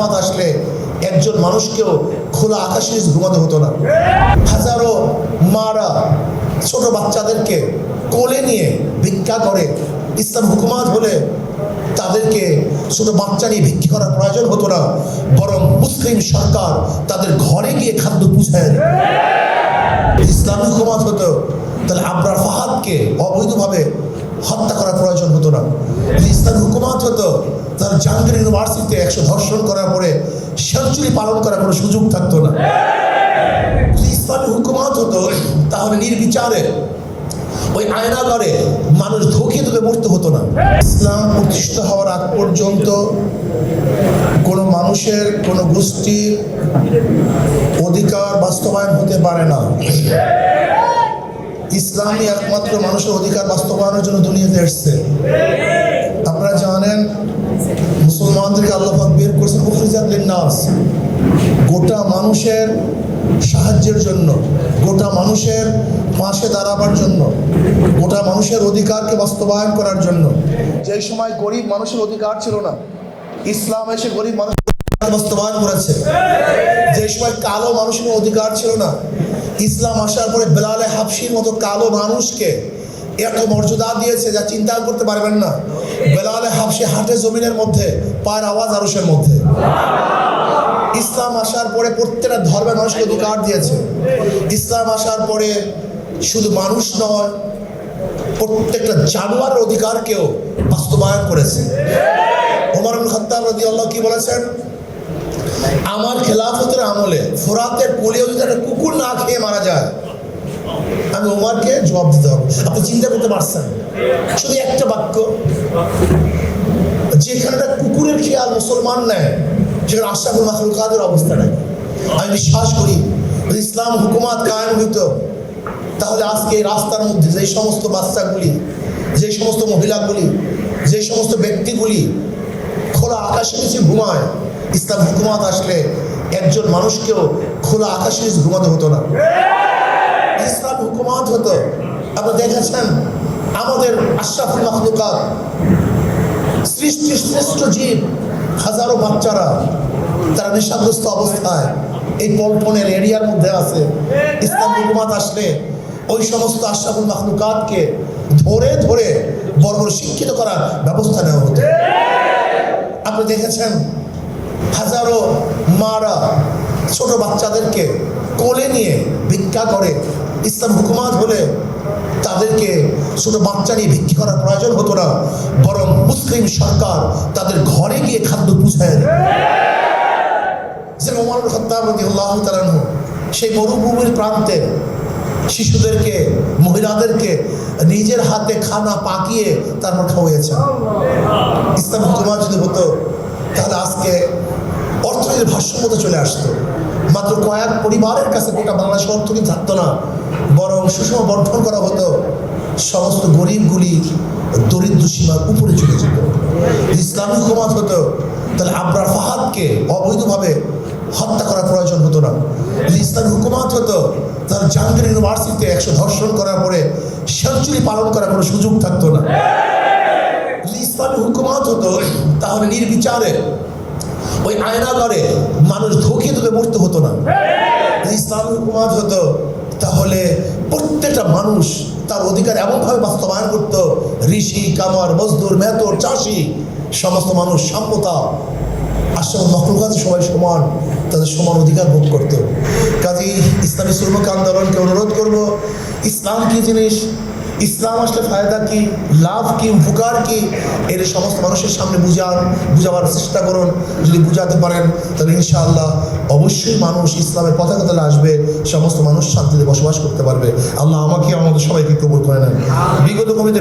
হুকুমাত আসলে একজন মানুষকেও খোলা আকাশে ঘুমাতে হতো না। হাজারো মারা ছোট বাচ্চাদেরকে কোলে নিয়ে ভিক্ষা করে ইসলাম হুকুমাত হলে তাদেরকে ছোট বাচ্চা নিয়ে ভিক্ষা করার প্রয়োজন হতো না, বরং মুসলিম সরকার তাদের ঘরে গিয়ে খাদ্য পুষায় ইসলামী হুকুমত হতো, তাহলে আবরার ফাহাদকে অবৈধভাবে হত্যা করার প্রয়োজন হতো না। ইসলামী হুকুমত হতো তার জাহাঙ্গীর ইউনিভার্সিটিতে একশো ধর্ষণ করার পরে সেঞ্চুরি পালন করার কোনো সুযোগ থাকতো না। ইসলামী হুকুমত হতো, তাহলে নির্বিচারে ওই আয়নাগরে মানুষ ধোকে ধুকে মরতে হতো না। ইসলাম প্রতিষ্ঠা হওয়ার আগ পর্যন্ত কোনো মানুষের কোনো গোষ্ঠীর অধিকার বাস্তবায়ন হতে পারে না। ইসলামই একমাত্র মানুষের অধিকার বাস্তবায়নের জন্য দুনিয়াতে এসছে। আপনারা জানেন, মুসলমানদেরকে আল্লাহ বের করছেন লিন্নাস। গোটা মানুষের সাহায্যের জন্য, গোটা মানুষের পাশে দাঁড়াবার জন্য, গোটা মানুষের অধিকারকে বাস্তবায়ন করার জন্য। যে সময় গরিব মানুষের অধিকার ছিল না, ইসলাম এসে গরিব মানুষ বাস্তবায়ন করেছে। যে সময় কালো মানুষের অধিকার ছিল না ইসলাম আসার পরে বেলালে হাফসির মতো কালো মানুষকে এত মর্যাদা দিয়েছে যা চিন্তা করতে পারবেন না। বেলালে হাফসি হাটে জমিনের মধ্যে, পায়ের আওয়াজ আরসের মধ্যে। ইসলাম আসার পরে প্রত্যেকটা ধর্মের মানুষকে অধিকার দিয়েছে। ইসলাম আসার পরে শুধু মানুষ নয়, প্রত্যেকটা জানোয়ারের অধিকারকেও বাস্তবায়ন করেছে। ওমর খত্তাব রদি আল্লাহ কি বলেছেন? আমার খেলাফতের আমলে ফোরাতের পোলিও যদি একটা কুকুর না খেয়ে মারা যায়, আমি ওমারকে জবাব দিতে হবে। আপনি চিন্তা করতে পারছেন? শুধু একটা বাক্য। যেখানে একটা কুকুরের খেয়াল মুসলমান নেয়, সেখানে আশরাফুল মাখলুকাদের অবস্থা নেই। আমি বিশ্বাস করি ইসলাম হুকুমাত কায়েম হইতো, তাহলে আজকে এই রাস্তার মধ্যে যে সমস্ত বাচ্চাগুলি যে সমস্ত মহিলাগুলি যে সমস্ত ব্যক্তিগুলি খোলা আকাশের নিচে ঘুমায়। ইসলাম হুকুমাত আসলে একজন মানুষকেও খোলা আকাশের নিচে ঘুমাতে হতো না। ইসলাম হুকুমাত হতো। আপনি দেখেছেন, আমাদের আশরাফুল মাখলুকাত, সৃষ্টির শ্রেষ্ঠ জীব, হাজারো বাচ্চারা, তারা নেশাগ্রস্ত অবস্থায় এই পল্টনের এরিয়ার মধ্যে আছে। ইসলাম হুকুমাত আসলে ওই সমস্ত আশরাফুল মাখলুকাতকে ধরে ধরে বড় শিক্ষিত করার ব্যবস্থা নেওয়া হতো। আপনি দেখেছেন? হাজারো মারা ছোট বাচ্চাদেরকে কোলে নিয়ে ভিক্ষা করে ইসলাম হুকুমাত হলে তাদেরকে ছোট বাচ্চা নিয়ে ভিক্ষি করার প্রয়োজন হতো না, বরং মুসলিম সরকার তাদের ঘরে গিয়ে খাদ্য দেয়। যে তাআলা সেই মরুভূমির প্রান্তে শিশুদেরকে, মহিলাদেরকে নিজের হাতে খানা পাকিয়ে তারপর খাওয়াইয়েছেন ইসলাম হুকুমাত যদি হতো, তাহলে আজকে অর্থনীতির ভারসাম্যতা চলে আসতো। মাত্র কয়েক পরিবারের কাছে গোটা বাংলাদেশ অর্থনীতি থাকতো না, বরং সুষম বর্ধন করা হতো, সমস্ত গরিবগুলি দরিদ্র সীমার উপরে চলে যেত। ইসলামী হুকুমাত হতো, তাহলে আবরার ফাহাদকে অবৈধভাবে হত্যা করার প্রয়োজন হতো না। ইসলামী হুকুমাত হতো তাহলে জাহাঙ্গীর ইউনিভার্সিটিতে একশো ধর্ষণ করার পরে সেঞ্চুরি পালন করার কোনো সুযোগ থাকতো না। যদি ইসলামী হুকুমাত হতো, তাহলে নির্বিচারে ওই আয়নাগরে মানুষ ধোকে ধুকে মরতে হতো না। ইসলামী হুকুমাত হতো, তাহলে প্রত্যেকটা মানুষ তার অধিকার এমনভাবে বাস্তবায়ন করত, ঋষি, কামার, মজদুর, মেহতর, চাষি, সমস্ত মানুষ সাম্যতা আসলে মকলুকাতে সবাই সমান, তাদের সমান অধিকার ভোগ করত। কাজী ইসলামী শ্রমিক আন্দোলনকে অনুরোধ করব, ইসলাম কি জিনিস? ইসলাম আসলে ফায়দা কি? লাভ কি? উপকার কি? এর সমস্ত মানুষের সামনে বুঝান, বুঝাবার চেষ্টা করুন। যদি বুঝাতে পারেন, তাহলে ইনশাআল্লাহ অবশ্যই মানুষ ইসলামের পতাকা তলে আসবে, সমস্ত মানুষ শান্তিতে বসবাস করতে পারবে। আল্লাহ আমাকে আমাদের সবাইকে কবুল করে নেন। বিগত কবিতে